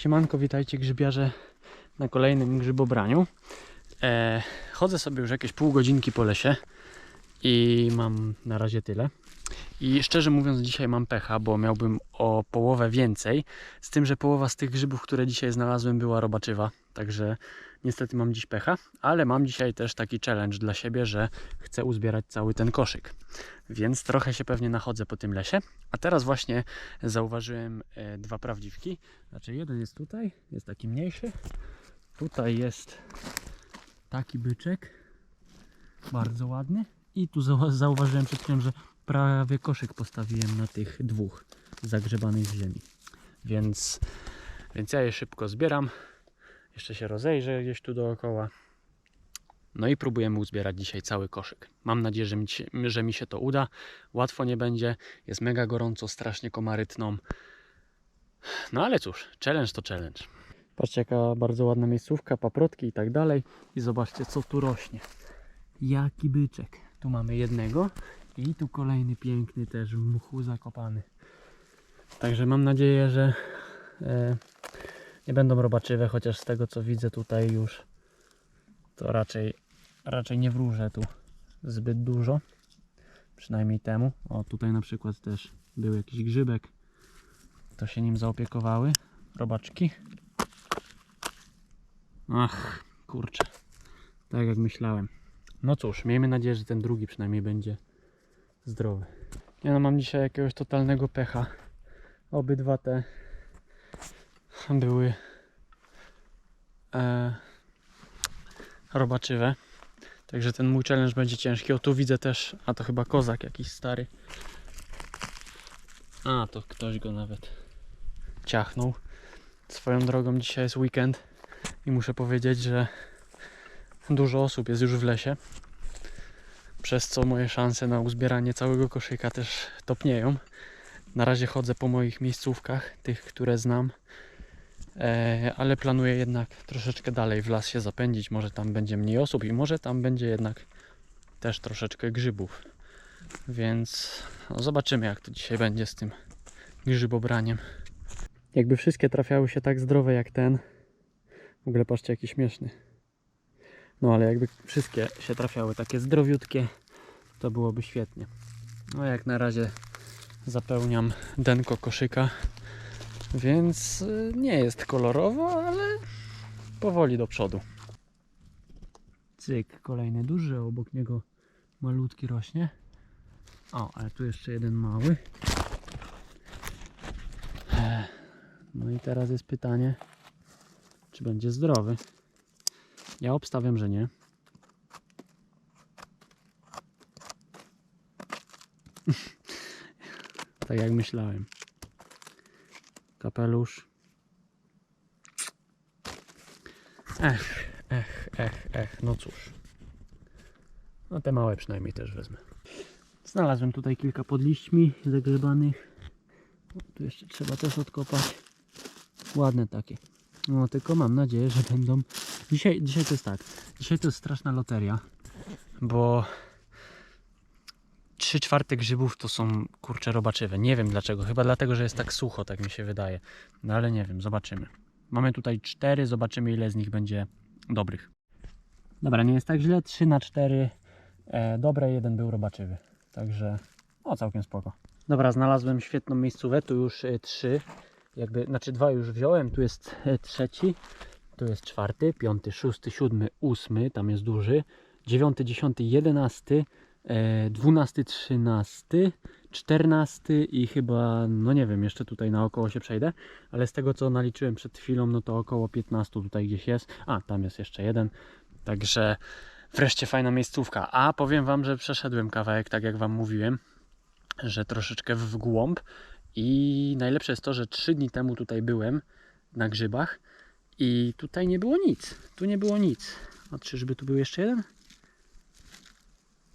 Siemanko, witajcie grzybiarze na kolejnym grzybobraniu. E, chodzę sobie już jakieś pół godzinki po lesie i mam na razie tyle. I szczerze mówiąc, dzisiaj mam pecha, bo miałbym o połowę więcej. Z tym, że połowa z tych grzybów, które dzisiaj znalazłem, była robaczywa. Także niestety mam dziś pecha, ale mam dzisiaj też taki challenge dla siebie, że chcę uzbierać cały ten koszyk. Więc trochę się pewnie nachodzę po tym lesie. A teraz właśnie zauważyłem e, dwa prawdziwki. Znaczy jeden jest tutaj, jest taki mniejszy. Tutaj jest taki byczek, bardzo ładny. I tu zau- zauważyłem przed chwilą, że prawie koszyk postawiłem na tych dwóch zagrzebanych w ziemi. Więc, więc ja je szybko zbieram. Jeszcze się rozejrzę gdzieś tu dookoła. No i próbujemy uzbierać dzisiaj cały koszyk. Mam nadzieję, że mi, się, że mi się to uda. Łatwo nie będzie. Jest mega gorąco, strasznie komarytną. No ale cóż, challenge to challenge. Patrzcie jaka bardzo ładna miejscówka, paprotki i tak dalej. I zobaczcie co tu rośnie. Jaki byczek. Tu mamy jednego i tu kolejny piękny też w mchu zakopany. Także mam nadzieję, że e, nie będą robaczywe, chociaż z tego co widzę tutaj już to raczej, raczej nie wróżę tu zbyt dużo. Przynajmniej temu. O, tutaj na przykład też był jakiś grzybek. To się nim zaopiekowały. Robaczki. Ach, kurczę. Tak jak myślałem. No cóż, miejmy nadzieję, że ten drugi przynajmniej będzie zdrowy. Ja no, mam dzisiaj jakiegoś totalnego pecha. Obydwa te były e, robaczywe. Także ten mój challenge będzie ciężki. O tu widzę też, a to chyba kozak jakiś stary. A, to ktoś go nawet ciachnął. Swoją drogą dzisiaj jest weekend i muszę powiedzieć, że dużo osób jest już w lesie. Przez co moje szanse na uzbieranie całego koszyka też topnieją. Na razie chodzę po moich miejscówkach, tych, które znam. E, ale planuję jednak troszeczkę dalej w las się zapędzić. Może tam będzie mniej osób i może tam będzie jednak też troszeczkę grzybów. Więc no, zobaczymy, jak to dzisiaj będzie z tym grzybobraniem. Jakby wszystkie trafiały się tak zdrowe jak ten. W ogóle patrzcie, jaki śmieszny. No ale jakby wszystkie się trafiały takie zdrowiutkie, to byłoby świetnie. No jak na razie zapełniam denko koszyka, więc y, nie jest kolorowo, ale powoli do przodu. Cyk, kolejny duży, obok niego malutki rośnie. O, ale tu jeszcze jeden mały. No i teraz jest pytanie, czy będzie zdrowy. Ja obstawiam, że nie. tak jak myślałem. Kapelusz. Ech, ech, ech, ech, no cóż. No te małe przynajmniej też wezmę. Znalazłem tutaj kilka podliśćmi zagrzebanych. Tu jeszcze trzeba też odkopać. Ładne takie. No tylko mam nadzieję, że będą Dzisiaj, dzisiaj to jest tak. Dzisiaj to jest straszna loteria, bo 3 czwarte grzybów to są kurcze robaczywe. Nie wiem dlaczego. Chyba dlatego, że jest tak sucho, tak mi się wydaje. No ale nie wiem, zobaczymy. Mamy tutaj 4, zobaczymy ile z nich będzie dobrych. Dobra, nie jest tak źle. 3 na 4 e, dobre, jeden był robaczywy. Także o całkiem spoko. Dobra, znalazłem świetną miejscówę. Tu już e, trzy, jakby, znaczy dwa już wziąłem. Tu jest e, trzeci. Tu jest czwarty, piąty, szósty, siódmy, ósmy, tam jest duży, dziewiąty, dziesiąty, jedenasty, e, dwunasty, trzynasty, czternasty i chyba, no nie wiem, jeszcze tutaj naokoło się przejdę, ale z tego co naliczyłem przed chwilą, no to około 15 tutaj gdzieś jest. A, tam jest jeszcze jeden, także wreszcie fajna miejscówka. A powiem Wam, że przeszedłem kawałek, tak jak Wam mówiłem, że troszeczkę w głąb i najlepsze jest to, że 3 dni temu tutaj byłem na grzybach i tutaj nie było nic. Tu nie było nic. A czyżby tu był jeszcze jeden?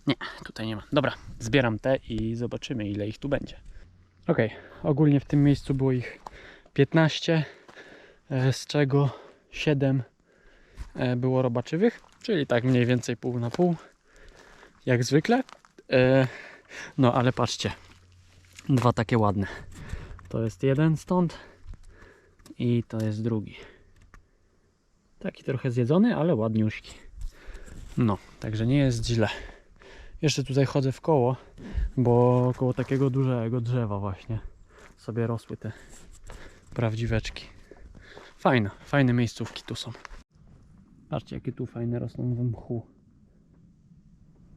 Nie, tutaj nie ma. Dobra, zbieram te i zobaczymy ile ich tu będzie. Ok, ogólnie w tym miejscu było ich 15, e, z czego 7 e, było robaczywych, czyli tak mniej więcej pół na pół, jak zwykle. E, No ale patrzcie, dwa takie ładne. To jest jeden stąd I to jest drugi. Taki trochę zjedzony, ale ładniuśki. No, także nie jest źle. Jeszcze tutaj chodzę w koło, bo koło takiego dużego drzewa właśnie sobie rosły te prawdziweczki. Fajne, fajne miejscówki tu są. Patrzcie, jakie tu fajne rosną w mchu.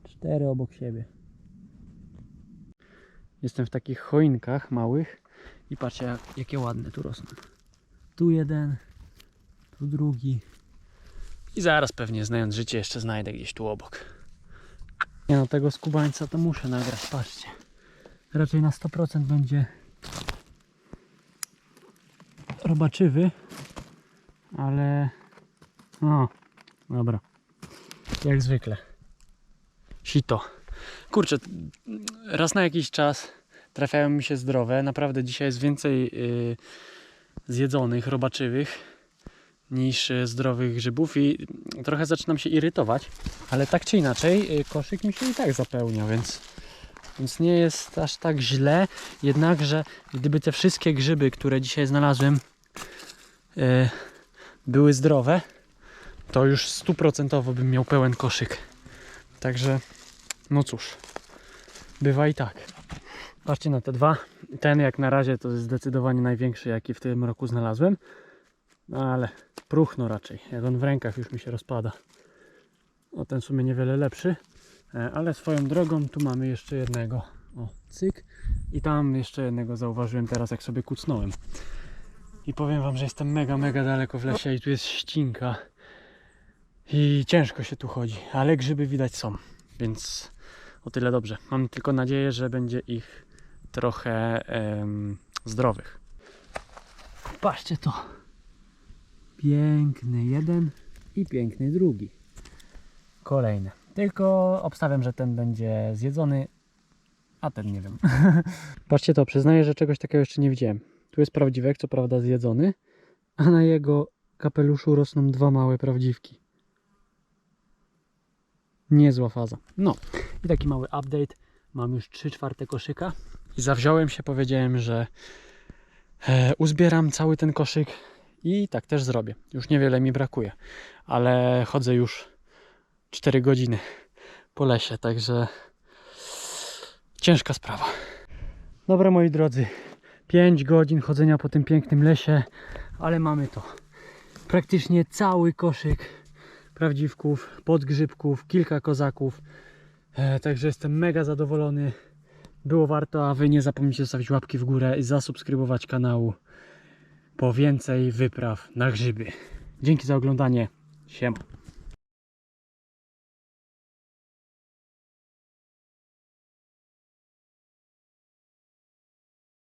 Cztery obok siebie. Jestem w takich choinkach małych i patrzcie, jak- jakie ładne tu rosną. Tu jeden, tu drugi. I zaraz pewnie, znając życie, jeszcze znajdę gdzieś tu obok. Nie no, tego skubańca to muszę nagrać, patrzcie. Raczej na 100% będzie robaczywy, ale no, dobra. Jak zwykle. Sito. Kurczę, raz na jakiś czas trafiają mi się zdrowe. Naprawdę dzisiaj jest więcej yy, zjedzonych, robaczywych niż y, zdrowych grzybów i trochę zaczynam się irytować, ale tak czy inaczej y, koszyk mi się i tak zapełnia, więc, więc nie jest aż tak źle. Jednakże gdyby te wszystkie grzyby, które dzisiaj znalazłem y, były zdrowe, to już stuprocentowo bym miał pełen koszyk. Także no cóż, bywa i tak. Patrzcie na te dwa. Ten jak na razie to jest zdecydowanie największy jaki w tym roku znalazłem. No ale próchno raczej. Jak on w rękach już mi się rozpada. O ten w sumie niewiele lepszy. E, Ale swoją drogą tu mamy jeszcze jednego. O, cyk. I tam jeszcze jednego zauważyłem teraz jak sobie kucnąłem. I powiem wam, że jestem mega, mega daleko w lesie i tu jest ścinka. I ciężko się tu chodzi, ale grzyby widać są, więc o tyle dobrze. Mam tylko nadzieję, że będzie ich trochę em, zdrowych. Patrzcie to. Piękny jeden i piękny drugi. Kolejny. Tylko obstawiam, że ten będzie zjedzony, a ten nie wiem. Patrzcie to, przyznaję, że czegoś takiego jeszcze nie widziałem. Tu jest prawdziwek, co prawda zjedzony, a na jego kapeluszu rosną dwa małe prawdziwki. Niezła faza. No i taki mały update. Mam już 3 czwarte koszyka i zawziąłem się, powiedziałem, że e, uzbieram cały ten koszyk i tak też zrobię. Już niewiele mi brakuje, ale chodzę już 4 godziny po lesie, także ciężka sprawa. Dobra moi drodzy, 5 godzin chodzenia po tym pięknym lesie, ale mamy to. Praktycznie cały koszyk prawdziwków, podgrzybków, kilka kozaków. E, także jestem mega zadowolony. Było warto, a wy nie zapomnijcie zostawić łapki w górę i zasubskrybować kanału po więcej wypraw na grzyby. Dzięki za oglądanie. Siema.